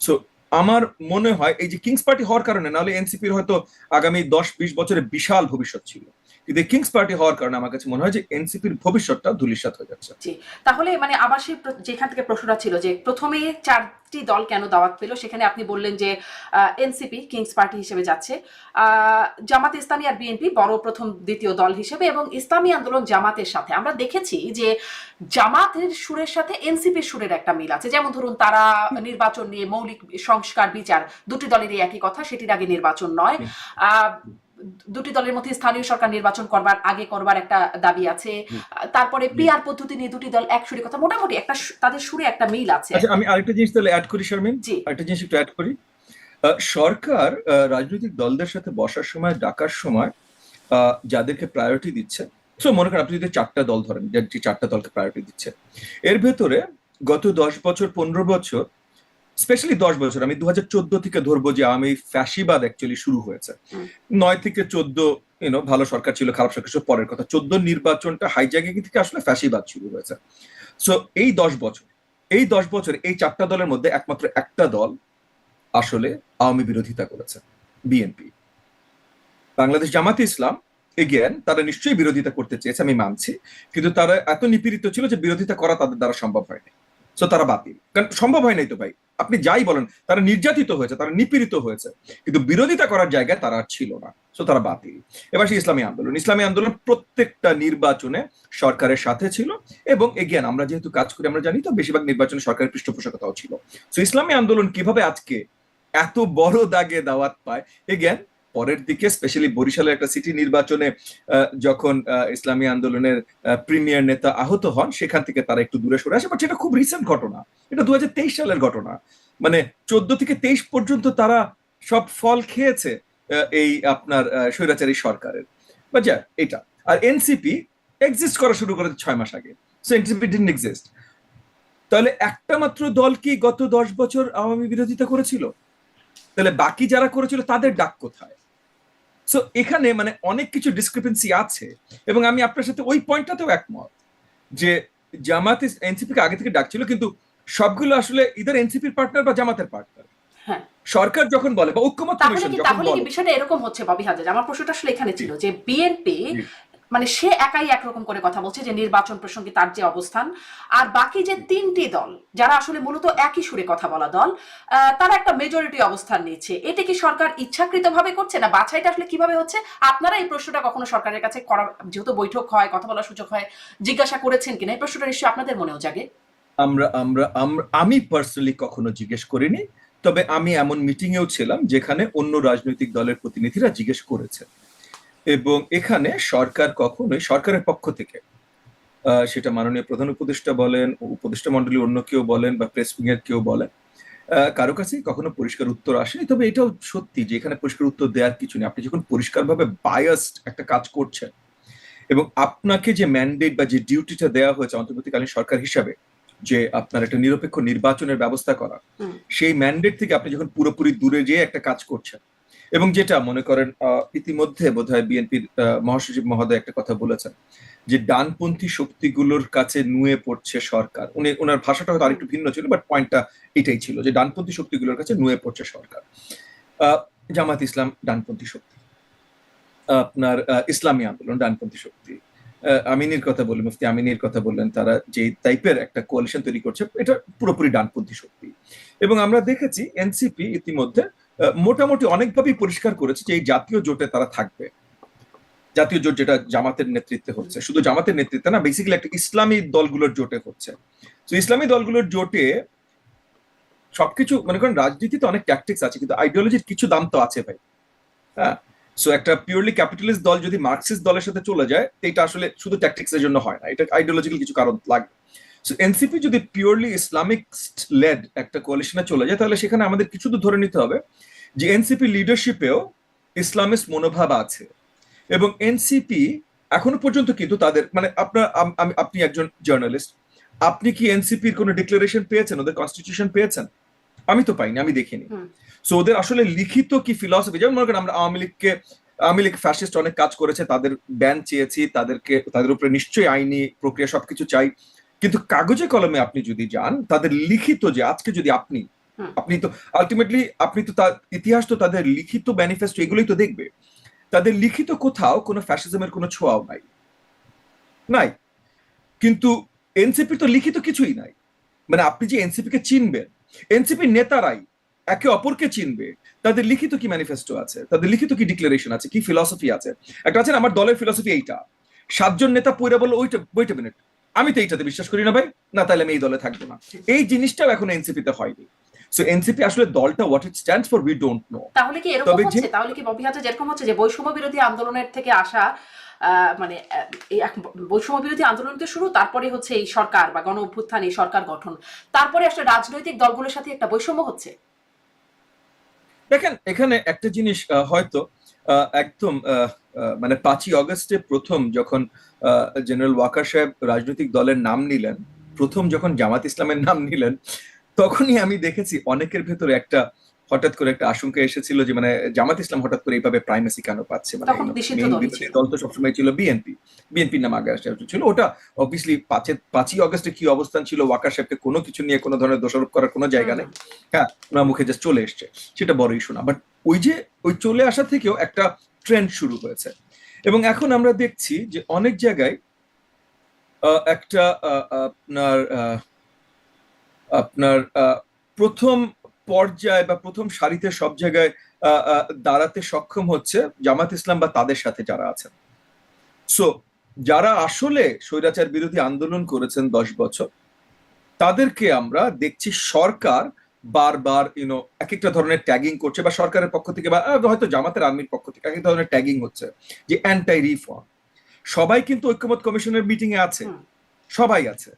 So আমার মনে হয় এই যে কিংস পার্টি হওয়ার কারণে, নাহলে এনসিপির হয়তো আগামী দশ বিশ বছরে বিশাল ভবিষ্যৎ ছিল। কিন্তু কিংস পার্টি হওয়ার কারণে আমার কাছে মনে হয় যে এনসিপির ভবিষ্যৎটা ধূলিসাৎ হয়ে যাচ্ছে। জি তাহলে মানে আবার সেই যেখান থেকে প্রশ্নটা ছিল যে প্রথমে চারটি দল কেন দাওয়াত পেল সেখানে আপনি বললেন যে এনসিপি কিংস পার্টি হিসেবে যাচ্ছে। জামাত ইসলামী আর বিএনপি বড় প্রথম দ্বিতীয় দল হিসেবে এবং ইসলামী আন্দোলন জামাতের সাথে। আমরা দেখেছি যে জামাতের সুরের সাথে এনসিপির সুরের একটা মিল আছে। যেমন ধরুন তারা নির্বাচন নিয়ে মৌলিক সংস্কার বিচার দুটি দলেরই একই কথা সেটির আগে নির্বাচন নয়। আহ, দুটি দলের মধ্যে স্থানীয় সরকার নির্বাচন করবার আগে করবার একটা দাবি আছে। তারপরে পিআর পদ্ধতি নিয়ে দুটি দল এক সুরে কথা মোটামুটি একটা তাদের সুরে একটা মিল আছে। আচ্ছা আমি আরেকটা জিনিস তাহলে অ্যাড করি শারমিন? জি। আরেকটা জিনিস একটু অ্যাড করি। সরকার রাজনৈতিক দলদের সাথে বসার সময় ডাকার সময় আহ, যাদেরকে প্রায়োরিটি দিচ্ছে সো মনে করেন আপনি যদি চারটা দল ধরেন যে চারটা দলকে প্রায়োরিটি দিচ্ছে এর ভেতরে গত দশ বছর পনেরো বছর স্পেশালি দশ বছর আমি দু হাজার চোদ্দ থেকে ধরবো যে আমি ফ্যাসিবাদ অ্যাকচুয়ালি শুরু হয়েছে। নয় থেকে চোদ্দ ইউনো ভালো সরকার ছিল খারাপ সরকার পরের কথা। চোদ্দ নির্বাচনটা হাইজ্যাকিং থেকে আসলে ফ্যাসিবাদ শুরু হয়েছে। সো এই দশ বছর এই দশ বছর এই চারটা দলের মধ্যে একমাত্র একটা দল আসলে আওয়ামী বিরোধিতা করেছে বিএনপি বাংলাদেশ জামাতে ইসলাম এগেন তারা নিশ্চয়ই বিরোধিতা করতে চেয়েছে আমি মানছি কিন্তু তারা এত নিপীড়িত ছিল যে বিরোধিতা করা তাদের দ্বারা সম্ভব হয়নি। সো তারা বাতিল। কারণ সম্ভব হয় নাই তো ভাই আপনি যাই বলেন, তারা নির্যাতিত হয়েছে, তারা নিপীড়িত হয়েছে। কিন্তু বিরোধিতা করার জায়গায় তারা ছিল না সো তারা বাতিল। এবার সেই ইসলামী আন্দোলন। ইসলামী আন্দোলন প্রত্যেকটা নির্বাচনে সরকারের সাথে ছিল এবং এগেন আমরা যেহেতু কাজ করি, আমরা জানি তো বেশিরভাগ নির্বাচনে সরকারের পৃষ্ঠপোষকতাও ছিল। সো ইসলামী আন্দোলন কীভাবে আজকে এত বড় দাগে দাওয়াত পায়? এগেন পরের দিকে স্পেশালি বরিশালের একটা সিটি নির্বাচনে যখন ইসলামী আন্দোলনের প্রিমিয়ার নেতা আহত হন, সেখান থেকে তারা একটু দূরে সরে আসে বাট সেটা খুব রিসেন্ট ঘটনা। এটা দু হাজার তেইশ সালের ঘটনা। মানে চোদ্দ থেকে তেইশ পর্যন্ত তারা সব ফল খেয়েছে এই আপনার স্বৈরাচারী সরকারের। বা এটা। আর এনসিপি এক্সিস্ট করা শুরু করেছে ছয় মাস আগে। এক্সিস্ট তাহলে একটা মাত্র দল কি গত দশ বছর আওয়ামী বিরোধিতা করেছিল? তাহলে বাকি যারা করেছিল, তাদের ডাক কোথায়? সো এখানে মানে অনেক কিছু ডিসক্রিপেন্সি আছে। এবং আমি আপনার সাথে ওই পয়েন্টটাতেও একমত যে জামাত এনসিপি কে আগে থেকে ডাকছিল, কিন্তু সবগুলো আসলে ইদার এনসিপির পার্টনার বা জামাতের পার্টনার হ্যাঁ। সরকার যখন বলে বা ঐক্যমত কমিশন যখন তাহলে কি বিষয়টা এরকম হচ্ছে ববি হাজার? আমার প্রশ্নটা আসলে এখানে ছিল যে বিএনপি মানে সে একাই একরকম করে কথা বলছে যে নির্বাচন প্রসঙ্গে তার যে অবস্থান। আর বাকি যে তিনটি দল যারা আসলে মূলত একই সুরে কথা বলা দল তারা একটা মেজরিটি অবস্থান নিচ্ছে। এটা কি সরকার ইচ্ছাকৃতভাবে করছে না বাছাইটা আসলে কীভাবে হচ্ছে? আপনারা এই প্রশ্নটা কখনো সরকারের কাছে করা যেহেতু বৈঠক হয় কথা বলার সুযোগ হয় জিজ্ঞাসা করেছেন কিনা এই প্রশ্নটা নিশ্চয়ই আপনাদের মনেও জাগে। আমরা আমরা আমি পার্সোনালি কখনো জিজ্ঞেস করিনি, তবে আমি এমন মিটিং এও ছিলাম যেখানে অন্য রাজনৈতিক দলের প্রতিনিধিরা জিজ্ঞেস করেছে। এবং এখানে সরকার কখনোই, সরকারের পক্ষ থেকে সেটা মাননীয় প্রধান উপদেষ্টা বলেন, উপদেষ্টা মন্ডলী অন্য কেউ বলেন বা প্রেস এর কেউ বলেন কারও কাছেই কখনো পরিষ্কার উত্তর আসেনি। তবে এটাও সত্যি যে এখানে পরিষ্কার উত্তর দেওয়ার কিছু নেই। আপনি যখন পরিষ্কারভাবে বায়াসড একটা কাজ করছেন, এবং আপনাকে যে ম্যান্ডেট বা যে ডিউটিটা দেওয়া হয়েছে অন্তর্বর্তীকালীন সরকার হিসাবে যে আপনার একটা নিরপেক্ষ নির্বাচনের ব্যবস্থা করা সেই ম্যান্ডেট থেকে আপনি যখন পুরোপুরি দূরে যেয়ে একটা কাজ করছেন। এবং যেটা মনে করেন ইতিমধ্যে বোধহয় বিএনপির মহাসচিব মহোদয় একটা কথা বলেছেন যে ডানপন্থী শক্তিগুলোর কাছে নুয়ে পড়ছে সরকার। উনি ওনার ভাষাটা হয়তো আরেকটু ভিন্ন ছিল বাট পয়েন্টটা এটাই ছিল যে ডানপন্থী শক্তিগুলোর কাছে নুয়ে পড়ছে সরকার। আহ, জামাত ইসলাম ডানপন্থী শক্তি। আপনার ইসলামী আন্দোলন ডানপন্থী শক্তি। আমিনের কথা বললেন, মুফতি আমিনের কথা বললেন, তারা যে টাইপের একটা কোয়ালিশন তৈরি করছে, এটা পুরোপুরি ডানপন্থী শক্তি। এবং আমরা দেখেছি এনসিপি ইতিমধ্যে মোটামুটি অনেকভাবেই পরিষ্কার করেছে যে এই জাতীয় জোটে তারা থাকবে। জাতীয় জোট যেটা জামাতের নেতৃত্বে হচ্ছে, শুধু জামাতের নেতৃত্বে না বেসিক্যালি একটা ইসলামী দলগুলোর জোটে হচ্ছে। তো ইসলামী দলগুলোর জোটে সবকিছু, মনে করেন রাজনীতিতে অনেক ট্যাকটিক্স আছে, কিন্তু আইডিওলজির কিছু দাম তো আছে ভাই। হ্যাঁ? সো একটা পিওরলি ক্যাপিটালিস্ট দল যদি মার্কসিস্ট দলের সাথে চলে যায়, এটা আসলে শুধু ট্যাকটিক্স এর জন্য হয় না, এটা আইডিওলজিক্যাল কিছু কারণ লাগে সো এনসিপি যদি পিওরলি ইসলামিক লেড একটা কোয়ালিশনে চলে যায়, তাহলে সেখানে আমাদের কিছু তো ধরে নিতে হবে যে এনসিপি লিডারশিপেও ইসলামিস্ট মনোভাব আছে। এবং এনসিপি এখনও পর্যন্ত কিন্তু তাদের মানে আপনার আপনি একজন জার্নালিস্ট আপনি কি এনসিপির কোনো ডিক্লারেশন পেয়েছেন? ওদের কনস্টিটিউশন পেয়েছেন? আমি তো পাইনি, আমি দেখিনি। সো ওদের আসলে লিখিত কি ফিলসফি যেমন মনে করেন আমরা আওয়ামী লীগকে আওয়ামী লীগ ফ্যাসিস্ট অনেক কাজ করেছে তাদের ব্যান চেয়েছি তাদেরকে তাদের উপরে নিশ্চয়ই আইনি প্রক্রিয়া সবকিছু চাই। কিন্তু কাগজে কলমে আপনি যদি যান তাদের লিখিত যে আজকে যদি আপনি আপনি তো আলটিমেটলি আপনি তো তার ইতিহাস তো তাদের লিখিত ম্যানিফেস্টো এগুলোই তো দেখবে। তাদের লিখিত কোথাও কোনো ফ্যাসিজমের কোনো ছোঁয়াও নাই। নাই। কিন্তু এনসিপি তো লিখিত কিছুই নাই। মানে আপনি যে এনসিপি কে চিনবেন এনসিপি নেতারাই একে অপরকে চিনবে। তাদের লিখিত কি ম্যানিফেস্টো আছে? তাদের লিখিত কি ডিক্লারেশন আছে? কি ফিলসফি আছে? একটা আছে না, আমার দলের ফিলসফি এইটা। সাতজন নেতা পইরা বলল ওইটা ওইট মিনিট আমি তো এইটাতে বিশ্বাস করি না ভাই। না তাহলে আমি এই দলে থাকব না। এই জিনিসটাও এখন এনসিপি তে হয়নি। সো এনসিপি আসলে দলটা what it stands for we don't know তাহলে কি এরকম হচ্ছে? তাহলে কি ববি হাতে যেরকম হচ্ছে যে বৈষম্য বিরোধী আন্দোলনের থেকে আসা মানে এই বৈষম্য বিরোধী আন্দোলন তো শুরু তারপরে হচ্ছে এই সরকার বা গণ অভ্যুত্থান এই সরকার গঠন। তারপরে আসলে রাজনৈতিক দলগুলোর সাথে একটা বৈষম্য হচ্ছে। দেখেন, এখানে একটা জিনিস হয়তো একদম মানে পাঁচই অগস্টে প্রথম যখন জেনারেল ওয়াকার সাহেব রাজনৈতিক দলের নাম নিলেন, প্রথম যখন জামাত ইসলামের নাম নিলেন, তখনই আমি দেখেছি অনেকের ভেতরে একটা হঠাৎ করে একটা আশঙ্কা এসেছিল যে মানে জামাত ইসলাম হঠাৎ করে এইভাবে প্রাইমেসি কেন পাচ্ছে? মানে। দল তো সবসময় ছিল বিএনপি। বিএনপির নাম আগে আসা ছিল ওটা অবভিয়াসলি পাঁচের পাঁচই অগস্টে কি অবস্থান ছিল ওয়াকার সাহেবকে কোনো কিছু নিয়ে কোনো ধরনের দোষারোপ করার কোনো জায়গা নেই। হ্যাঁ ওনার মুখে জাস্ট চলে এসছে। সেটা বড় ইস্যু না বাট ওই যে ওই চলে আসা থেকেও একটা ট্রেন্ড শুরু হয়েছে। এবং এখন আমরা দেখছি যে অনেক জায়গায় আহ, একটা আহ, আপনার আহ, আপনার আহ, প্রথম পর্যায়ে বা প্রথম সারিতে সব জায়গায় দাঁড়াতে সক্ষম হচ্ছে জামাত ইসলাম বা তাদের সাথে যারা আছেন। সো যারা আসলে স্বৈরাচার বিরোধী আন্দোলন করেছেন দশ বছর তাদেরকে আমরা দেখছি সরকার বারবার ইউনো এক একটা ধরনের ট্যাগিং করছে বা সরকারের পক্ষ থেকে বা হয়তো জামাতের আর্মির পক্ষ থেকে এক এক ধরনের ট্যাগিং হচ্ছে যে অ্যান্টাই রিফর্ম সবাই কিন্তু ঐক্যমত কমিশনের মিটিং এ আছে সবাই আছে।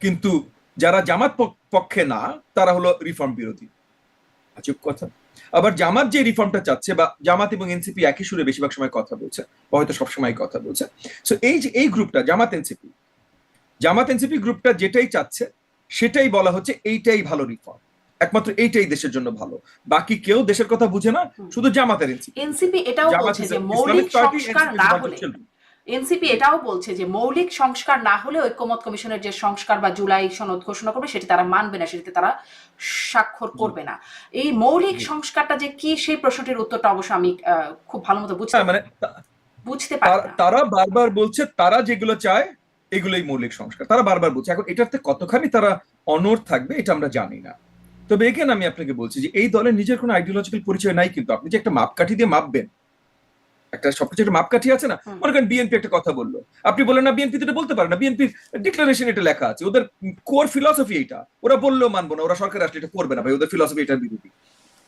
কিন্তু যারা জামাত পক- পক্ষে না তারা হলো রিফর্ম বিরোধী। আজব কথা। আবার জামাত যে রিফর্মটা চাচ্ছে বা জামাত এবং এনসিপি একই সুরে বেশিরভাগ সময় কথা বলছে বা হয়তো সবসময় কথা বলছে। সো এই যে এই গ্রুপটা জামাত এনসিপি জামাত এনসিপি গ্রুপটা যেটাই চাচ্ছে সেটাই বলা হচ্ছে এইটাই ভালো রিফর্ম একমাত্র এইটাই দেশের জন্য ভালো। বাকি কেউ দেশের কথা বুঝে না শুধু জামাতের এনসিপি এনসিপি এটাও বলছে যে মৌলিক সংস্কার না হলে। এনসিপি এটাও বলছে যে মৌলিক সংস্কার না হলে ঐক্যমত কমিশনের যে সংস্কার বা জুলাই সনদ ঘোষণা করবে সেটি তারা মানবে না সেটিতে তারা স্বাক্ষর করবে না। এই মৌলিক সংস্কারটা যে কি সেই প্রশ্নটির উত্তরটা অবশ্য আমি খুব ভালো মতো বুঝতে হ্যাঁ মানে বুঝতে পারি তারা- তারা বারবার বলছে তারা যেগুলো চায় এগুলোই মৌলিক সংস্কার। তারা বারবার বলছে। এখন এটাতে কতখানি তারা অনর থাকবে এটা আমরা জানি না। তবে এখানে আমি আপনাকে বলছি যে এই দলের নিজের কোনো আইডিওলজিক্যাল পরিচয় নাই কিন্তু। আপনি যে একটা মাপকাঠি দিয়ে মাপবেন একটা সবকিছু একটা মাপকাঠি আছে না মনে করেন বিএনপি একটা কথা বলল। আপনি বলেন না বিএনপি এটা বলতে পারে না বিএনপির ডিক্লারেশন এটা লেখা আছে ওদের কোর ফিলসফি এটা ওরা বললেও মানবো না ওরা সরকার আসলে এটা করবে না ভাই ওদের ফিলসফি এটার বিরোধী।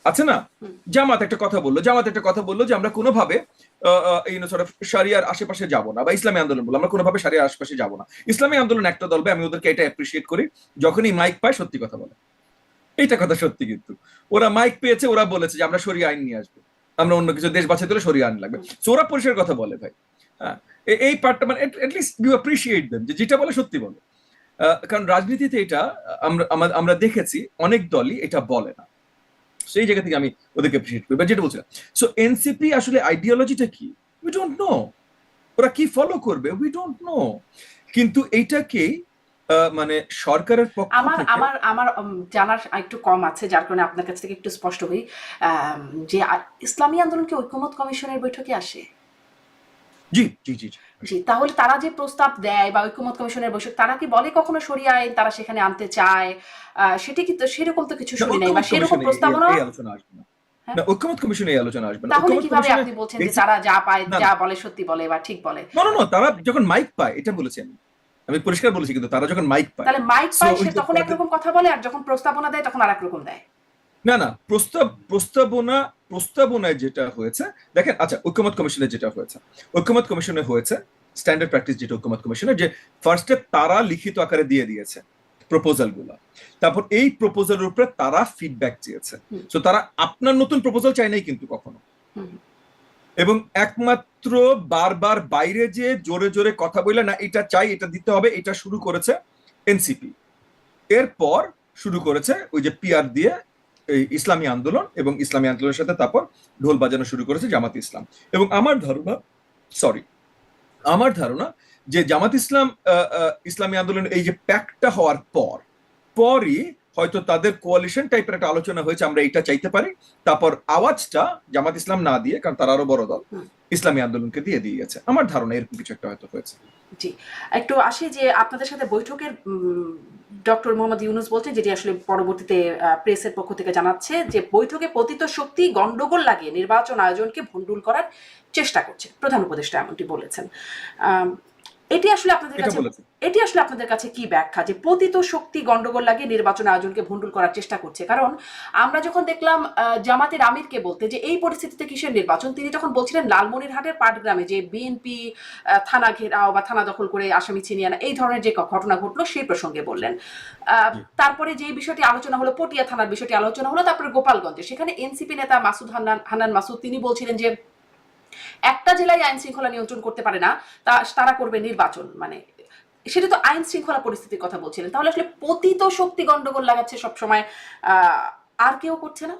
আছে না? জামাত একটা কথা বলল জামাত একটা কথা বলল যে আমরা কোনোভাবে এই সারিয়ার আশেপাশে যাব না বা ইসলামী আন্দোলন বলল আমরা কোনোভাবে সারিয়ার আশেপাশে যাব না। ইসলামী আন্দোলন একটা দল আমি ওদেরকে এটা অ্যাপ্রিসিয়েট করি যখনই মাইক পায় সত্যি কথা বলে। এইটা কথা সত্যি কিন্তু। ওরা মাইক পেয়েছে ওরা বলেছে যে আমরা সরিয়ে আইন নিয়ে আসব। আমরা অন্য কিছু দেশ বাঁচাতে হলে সরিয়ে আইন লাগবে। পরিষ্কার কথা বলে ভাই। হ্যাঁ এই পার্টটা মানে ইউ অ্যাপ্রিসিয়েট দেন যে যেটা বলে সত্যি বলে। কারণ রাজনীতিতে এটা, আমরা আমরা- দেখেছি অনেক দলই এটা বলে না। সেই জায়গা থেকে আমি ওদেরকে অ্যাপ্রিসিয়েট করি, বা যেটা বলছিলাম। সো এনসিপি আসলে আইডিওলজিটা কি? উই ডোন্ট নো ওরা কি ফলো করবে? উই ডোন্ট নো কিন্তু এইটাকেই মানে সরকারের পক্ষ আমার আমার আমার জানার একটু কম আছে যার কারণে আপনার কাছ থেকে একটু স্পষ্ট হই যে ইসলামী আন্দোলন কি ঐক্যমত কমিশনের বৈঠকে আসে? জি জি জি জি। তাহলে তারা যে প্রস্তাব দেয় বা ঐক্যমত কমিশনের বৈঠক তারা কি বলে কখনো সরিয়ে আইন তারা সেখানে আনতে চায়? আহ, সেটি কি তো সেরকম তো কিছু শুনি নাই বা সেরকম প্রস্তাবনা আলোচনা আসবে না। হ্যাঁ? না ঐক্যমত কমিশনে এই আলোচনা আসবে না। তাহলে কীভাবে আপনি বলছেন যে তারা যা পায়। যা বলে সত্যি বলে বা ঠিক বলে? না না না তারা যখন মাইক পায় এটা বলেছি আমি। আমি পরিষ্কার বলেছি কিন্তু তারা যখন মাইক পায় তাহলে মাইক পায় সে তখন একরকম কথা বলে আর যখন প্রস্তাবনা দেয় তখন আর রকম দেয়। না না প্রস্তাব প্রস্তাবনা প্রস্তাবনায় যেটা হয়েছে দেখেন আচ্ছা ঐক্যমত কমিশনে যেটা হয়েছে ঐক্যমত কমিশনে হয়েছে স্ট্যান্ডার্ড প্র্যাকটিস যেটা ঐক্যমত কমিশনের যে ফার্স্টে তারা লিখিত আকারে দিয়ে দিয়েছে প্রপোজালগুলা। তারপর এই প্রপোজালের উপরে তারা ফিডব্যাক চেয়েছে। তো তারা আপনার নতুন প্রপোজাল চাই নাই কিন্তু কখনো। এবং একমাত্র বারবার বাইরে যে জোরে জোরে কথা বললে, না, এটা চাই, এটা দিতে হবে, এটা শুরু করেছে এনসিপি। এরপর শুরু করেছে ওই যে পিআর দিয়ে এই ইসলামী আন্দোলন এবং ইসলামী আন্দোলনের সাথে তারপর ঢোল বাজানো শুরু করেছে জামাত ইসলাম। এবং আমার ধারণা সরি আমার ধারণা যে জামাত ইসলাম ইসলামী আন্দোলন এই যে প্যাকটা হওয়ার পর, পরই হয়তো তাদের কোয়ালিশন টাইপের একটা আলোচনা হয়েছে আমরা এটা চাইতে পারি। তারপর আওয়াজটা জামাত ইসলাম না দিয়ে কারণ তারা আরও বড় দল ইসলামী আন্দোলনকে দিয়ে দিয়ে গেছে। আমার ধারণা এরকম কিছু একটা হয়তো হয়েছে। জি। একটু আসি যে আপনাদের সাথে বৈঠকের ডক্টর মোহাম্মদ ইউনুস বলছেন যেটি আসলে পরবর্তীতে প্রেসের পক্ষ থেকে জানাচ্ছে যে বৈঠকে পতিত শক্তি গন্ডগোল লাগিয়ে নির্বাচন আয়োজনকে ভণ্ডুল করার চেষ্টা করছে। প্রধান উপদেষ্টা এমনটি বলেছেন। এটি আসলে আপনাদের কাছে এটি আসলে আপনাদের কাছে কি ব্যাখ্যা? যে পতিত শক্তি গন্ডগোল লাগিয়ে নির্বাচন আয়োজনকে ভণ্ডুল করার চেষ্টা করছে। কারণ আমরা যখন দেখলাম জামাতের আমিরকে বলতে যে এই পরিস্থিতিতে কিসের নির্বাচন তিনি যখন বলছিলেন লালমনিরহাটের পাটগ্রামে যে বিএনপি থানা ঘেরাও বা থানা দখল করে আসামি ছিনিয়ে আনা এই ধরনের যে ঘটনা ঘটলো সেই প্রসঙ্গে বললেন। আহ, তারপরে যে বিষয়টি আলোচনা হলো পটিয়া থানার বিষয়টি আলোচনা হলো তারপরে গোপালগঞ্জে। সেখানে এনসিপি নেতা মাসুদ হান্নান হান্নান মাসুদ তিনি বলছিলেন যে একটা জেলায় আইন শৃঙ্খলা নিয়ন্ত্রণ করতে পারে না, তা তারা করবে নির্বাচন মানে সেটা তো আইন শৃঙ্খলা পরিস্থিতির কথা বলছিলেন। তাহলে আসলে পতিত শক্তি গন্ডগোল লাগাচ্ছে সবসময় আর কেউ করছে না?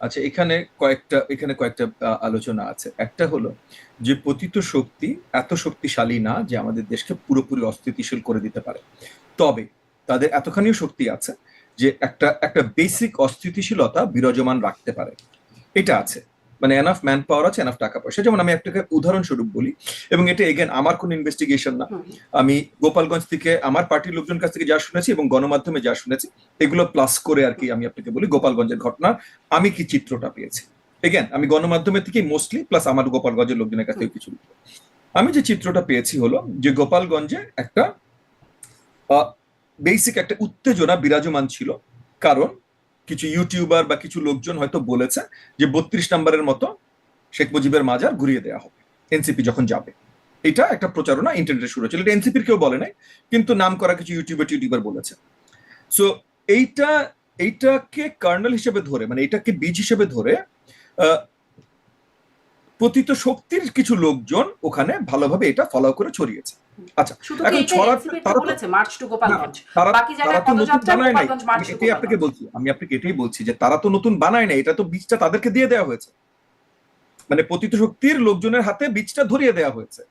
আচ্ছা এখানে কয়েকটা এখানে কয়েকটা আলোচনা আছে। একটা হলো যে পতিত শক্তি এত শক্তিশালী না যে আমাদের দেশকে পুরোপুরি অস্থিতিশীল করে দিতে পারে। তবে তাদের এতখানিও শক্তি আছে যে একটা একটা বেসিক অস্থিতিশীলতা বিরাজমান রাখতে পারে। এটা আছে। মানে এনাফ ম্যান পাওয়ার আছে এনাফ টাকা পয়সা। যেমন আমি একটা উদাহরণস্বরূপ বলি এবং এটা এগেন আমার কোনো ইনভেস্টিগেশন না। আমি গোপালগঞ্জ থেকে আমার পার্টির লোকজন কাছ থেকে যা শুনেছি এবং গণমাধ্যমে যা শুনেছি এগুলো প্লাস করে আর কি আমি আপনাকে বলি গোপালগঞ্জের ঘটনা। আমি কি চিত্রটা পেয়েছি? এগেন আমি গণমাধ্যমের থেকে মোস্টলি প্লাস আমার গোপালগঞ্জের লোকজনের কাছ থেকে কিছু আমি যে চিত্রটা পেয়েছি হলো যে গোপালগঞ্জে একটা বেসিক একটা উত্তেজনা বিরাজমান ছিল। কারণ কিছু ইউটিউবার বা কিছু লোকজন হয়তো বলেছে যে বত্রিশ নম্বরের মতো শেখ মুজিবের মাজার ঘুরিয়ে দেওয়া হবে এনসিপি যখন যাবে। এটা একটা প্রচারণা ইন্টারনেটে শুরু হয়েছিল, এটা এনসিপির কেউ বলে নাই, কিন্তু নাম করা কিছু ইউটিউবার টিউটিউবার বলেছে। সো এইটা, এইটাকে কার্নেল হিসেবে ধরে মানে এটাকে বীজ হিসেবে ধরে পতিত শক্তির কিছু লোকজন ওখানে ভালোভাবে এটা ফলো করে ছড়িয়েছে। আচ্ছা এখন এটাই তারা তো- বাকি তারা নতুন বানায় নাই। গোপালগঞ্জ মার্চ আমি টু এটাই আপনাকে বলছি আমি আপনাকে এটাই বলছি যে তারা তো নতুন বানায় না এটা তো বীজটা তাদেরকে দিয়ে দেওয়া হয়েছে। মানে পতিত শক্তির লোকজনের হাতে বীজটা ধরিয়ে দেওয়া হয়েছে।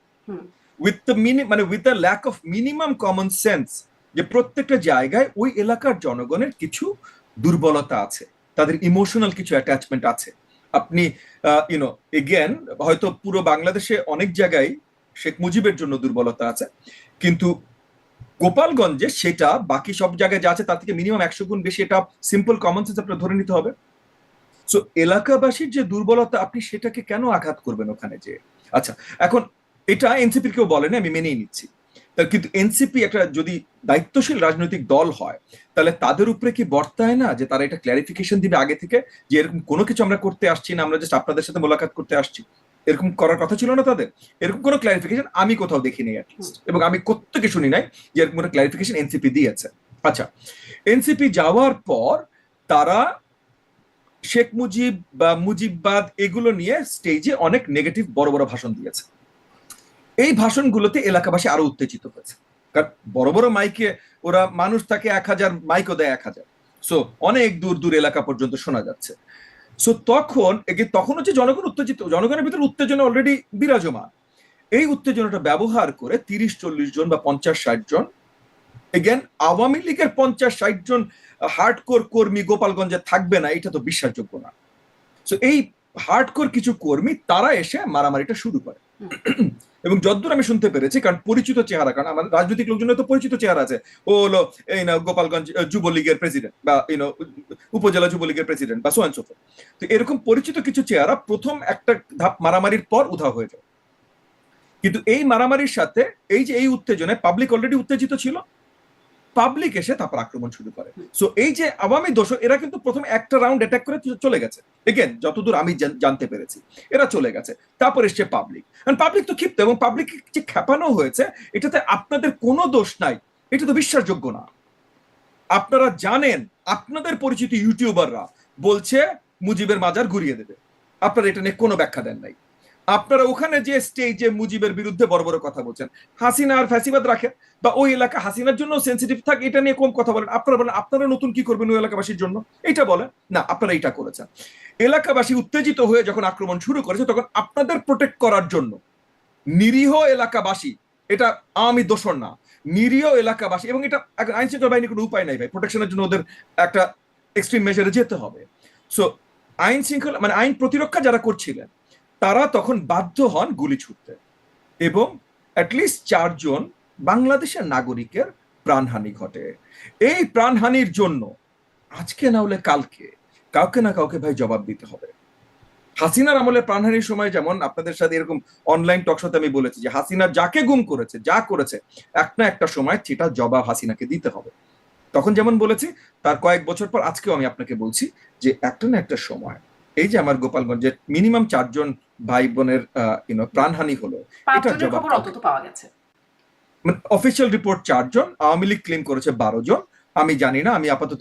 উইথ দ্য মিনি মানে with the lack of minimum common sense যে প্রত্যেকটা জায়গায় ওই এলাকার জনগণের কিছু দুর্বলতা আছে তাদের ইমোশনাল কিছু অ্যাটাচমেন্ট আছে। আপনি ইউনো এগেন হয়তো পুরো বাংলাদেশে অনেক জায়গায় শেখ মুজিবের জন্য দুর্বলতা আছে, কিন্তু গোপালগঞ্জে সেটা বাকি সব জায়গায় যা আছে তার থেকে মিনিমাম একশো গুণ বেশি, এটা সিম্পল কমন সেন্স আপনার ধরে নিতে হবে। সো এলাকাবাসীর যে দুর্বলতা, আপনি সেটাকে কেন আঘাত করবেন ওখানে যে? আচ্ছা এখন এটা এনসিপির কেউ বলেনি, আমি মেনেই নিচ্ছি। কিন্তু এনসিপি একটা যদি দায়িত্বশীল রাজনৈতিক দল হয়, তাহলে তাদের উপরে কি বর্তায় না যে তারা এটা ক্ল্যারিফিকেশন দিবে আগে থেকে যে এরকম কোনো কিছু আমরা করতে আসছি না, আমরা জাস্ট আপনাদের সাথে মোলাকাত করতে আসছি? এরকম করার কথা ছিল না তাদের? এরকম কোনো ক্ল্যারিফিকেশন আমি কোথাও দেখিনি এবং আমি কোথেকে শুনি নাই যে এরকম কোনো ক্ল্যারিফিকেশন এনসিপি দিয়েছে। আচ্ছা এনসিপি যাওয়ার পর তারা শেখ মুজিব বা মুজিববাদ এগুলো নিয়ে স্টেজে অনেক নেগেটিভ বড় বড় ভাষণ দিয়েছে। এই ভাষণগুলোতে এলাকাবাসী আরও উত্তেজিত হয়েছে। কারণ বড় বড় মাইকে ওরা মানুষ তাকে এক হাজার মাইকও দেয় এক হাজার। সো অনেক দূর দূর এলাকা পর্যন্ত শোনা যাচ্ছে। সো তখন তখন হচ্ছে জনগণ উত্তেজিত জনগণের ভিতরে উত্তেজনা অলরেডি বিরাজমান। এই উত্তেজনাটা ব্যবহার করে তিরিশ চল্লিশ জন বা পঞ্চাশ ষাট জন এগেন আওয়ামী লীগের পঞ্চাশ ষাট জন হার্ডকোর কর্মী গোপালগঞ্জে থাকবে না এটা তো বিশ্বাসযোগ্য না। সো এই হার্ডকোর কিছু কর্মী তারা এসে মারামারিটা শুরু করে। এবং যদ্দূর আমি শুনতে পেরেছি, কারণ পরিচিত চেহারা, কারণ আমাদের রাজনৈতিক লোকজনের তো পরিচিত চেহারা আছে। ও হলো, এই না, গোপালগঞ্জ যুবলীগের প্রেসিডেন্ট বা ইউনো উপজেলা যুবলীগের প্রেসিডেন্ট বা সোয়ান সোফর তো এরকম পরিচিত কিছু চেহারা প্রথম একটা ধাপ মারামারির পর উধাও হয়ে যায়। কিন্তু এই মারামারির সাথে, এই যে এই উত্তেজনায় পাবলিক অলরেডি উত্তেজিত ছিল। পাবলিক এসে তারপর আক্রমণ শুরু করে। সো এই যে আওয়ামী দোষক এরা কিন্তু প্রথম একটা রাউন্ড অ্যাটাক করে চলে গেছে। এগেন যতদূর আমি জানতে পেরেছি, এরা চলে গেছে। তারপর এসছে পাবলিক পাবলিক তো ক্ষিপ্ত এবং পাবলিক যে খেপানো হয়েছে, এটাতে আপনাদের কোনো দোষ নাই। এটা তো বিশ্বাসযোগ্য না। আপনারা জানেন, আপনাদের পরিচিত ইউটিউবাররা বলছে, মুজিবের মাজার ঘুরিয়ে দেবে। আপনারা এটা নিয়ে কোনো ব্যাখ্যা দেন নাই। আপনারা ওখানে যে স্টেজে মুজিবের বিরুদ্ধে বড় বড় কথা বলছেন, হাসিনা আর ফ্যাসিবাদ রাখেন বা ওই এলাকা হাসিনার জন্য সেন্সিটিভ থাকে, এটা নিয়ে কম কথা বলেন? আপনারা বলেন, আপনারা নতুন কি করবেন ওই এলাকাবাসীর জন্য? এটা বলেন। না, আপনারা এটা করেছেন। এলাকাবাসী উত্তেজিত হয়ে যখন আক্রমণ শুরু করেছে, তখন আপনাদের প্রোটেক্ট করার জন্য নিরীহ এলাকাবাসী, এটা আমি দোষর না, নিরীহ এলাকাবাসী, এবং এটা আইন শৃঙ্খলা বাহিনীর কোনো উপায় নাই ভাই প্রোটেকশনের জন্য ওদের একটা এক্সট্রিম মেজারে যেতে হবে। সো আইন শৃঙ্খলা মানে আইন প্রতিরক্ষা যারা করছিলেন তারা তখন বাধ্য হন গুলি ছুটতে এবং অ্যাটলিস্ট চারজন বাংলাদেশের নাগরিকের প্রাণহানি ঘটে। এই প্রাণহানির জন্য আজকে না হলে কালকে কাউকে না কাউকে ভাই জবাব দিতে হবে। হাসিনার আমলে প্রাণহানির সময় যেমন আপনাদের সাথে এরকম অনলাইন টক টকশোতে আমি বলেছি যে হাসিনা যাকে গুম করেছে, যা করেছে, এক না একটা সময় সেটা জবাব হাসিনাকে দিতে হবে। তখন যেমন বলেছি, তার কয়েক বছর পর আজকেও আমি আপনাকে বলছি যে একটা না একটা সময় এই যে আমার গোপালগঞ্জের মিনিমাম চারজন ভাই বোনের ইউনো প্রাণহানি হলো এটার জবাব পাওয়া গেছে। মানে অফিসিয়াল রিপোর্ট চারজন আওয়ামী লীগ ক্লেম করেছে বারো জন। আমি জানি না আমি আপাতত